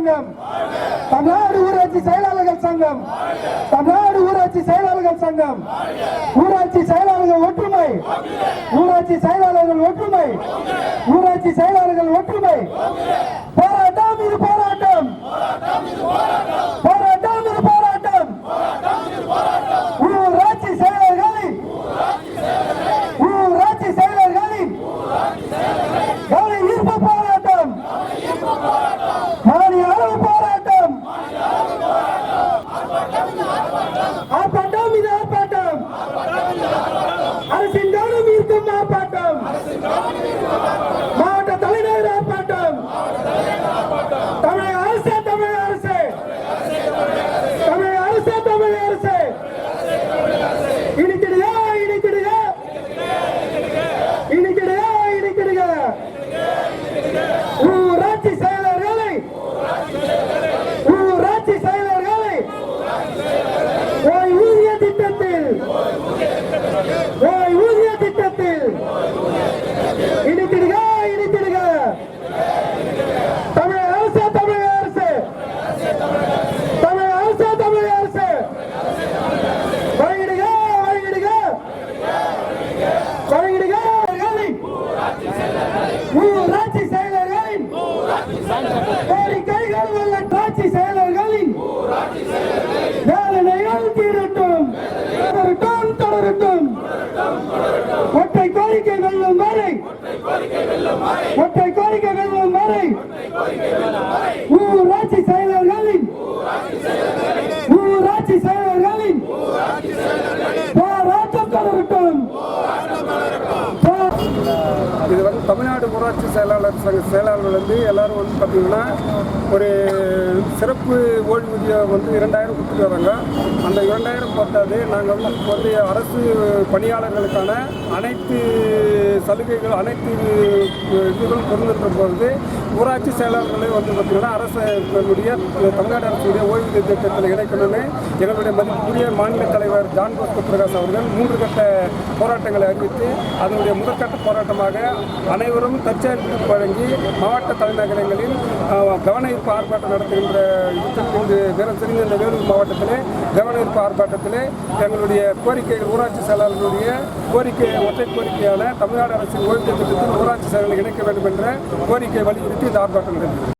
சங்கம். தமிழ்நாடு ஊராட்சி செயலாளர்கள் சங்கம். தமிழ்நாடு ஊராட்சி செயலாளர்கள் சங்கம். ஊராட்சி செயலாளர்கள் ஒற்றுமை. ஊராட்சி செயலாளர்கள் ஒற்றுமை. ஊராட்சி செயலாளர்கள் ஒற்றுமை போராட்டம் இது போராட்டம் போராட்டம் இது போராட்டம் ஊராட்சி செயலர்களின் ஊராட்சி செயலர்களின் கவன ஈர்ப்பு போராட்டம் மாநில அளவு போராட்டம் ஆர்ப்பாட்டம் இது ஆர்ப்பாட்டம் அரசின் கவனம் ஈர்க்கும் ஆர்ப்பாட்டம் மாவட்ட தலைநகர் ஆர்ப்பாட்டம் தமிழக அரசு தமிழக அரசு தமிழக அரசு தமிழக அரசு இனிக்கிடுக இனிக்கிடுக இனிக்கிடுக இனிக்கிடுக ஊராட்சி செயலர்களை ஊராட்சி செயலர்களை ஓய்வூதிய திட்டத்தில் ஓய்வூதிய திட்டத்தில் இனித்திடுக இனித்திடுக தமிழக அரசு தமிழக அரசு தமிழக அரசு தமிழக அரசு வழங்கிடுக வழங்கிடுக வழங்கிடுக அவர்களின் ஊராட்சி செயலர்களின் கோரிக்கைகள் உள்ளாட்சி செயலர்களின் வேதனைகள் தீரட்டும் தொடரட்டும் தொடரட்டும் ஒற்றை கோரிக்கை வெல்லும் வரை ஒற்றை கோரிக்கை வெல்லும் வரை ஊராட்சி செயலர்களின் ஊராட்சி செயலர்களின் போராட்டம் தொடரட்டும். இது வந்து தமிழ்நாடு ஊராட்சி செயலாளர் சங்க செயலாளர்கள் வந்து எல்லாரும் வந்து பார்த்தீங்கன்னா ஒரு சிறப்பு ஓய்வூதியம் வந்து இரண்டாயிரம் கொடுத்துட்டு வராங்க. அந்த இரண்டாயிரம் பத்தாது நாங்கள் வந்து இப்போ வந்து அரசு பணியாளர்களுக்கான அனைத்து சலுகைகள் அனைத்து இதுகளும் பொருந்திருக்கிற பொழுது ஊராட்சி செயலாளர்களை வந்து பார்த்தீங்கன்னா அரசுடைய தமிழ்நாடு அரசுடைய ஓய்வூதிய திட்டத்தில் இணைக்கணும்னு எங்களுடைய மதிப்புக்குரிய மாநில தலைவர் ஜான் பாஸ்கோ பிரகாஷ் அவர்கள் மூன்று கட்ட போராட்டங்களை அறிவித்து அதனுடைய முதற்கட்ட போராட்டமாக அனைவரும் தற்சார்பு வழங்கி மாவட்ட தலைநகரங்களில் கவன ஈர்ப்பு ஆர்ப்பாட்டம் நடத்துகின்ற இதுக்கு இந்த தினசரி இந்த வேலூர் மாவட்டத்திலே கவன ஈர்ப்பு ஆர்ப்பாட்டத்திலே எங்களுடைய கோரிக்கைகள் ஊராட்சி செயலாளர்களுடைய கோரிக்கை ஒற்றை கோரிக்கையான தமிழ்நாடு அரசின் ஓய்வூதிய திட்டத்தில் ஊராட்சி செயலாளர்கள் இணைக்க வேண்டும் என்ற கோரிக்கை வலியுறுத்தி இந்த ஆர்ப்பாட்டம் நடந்தது.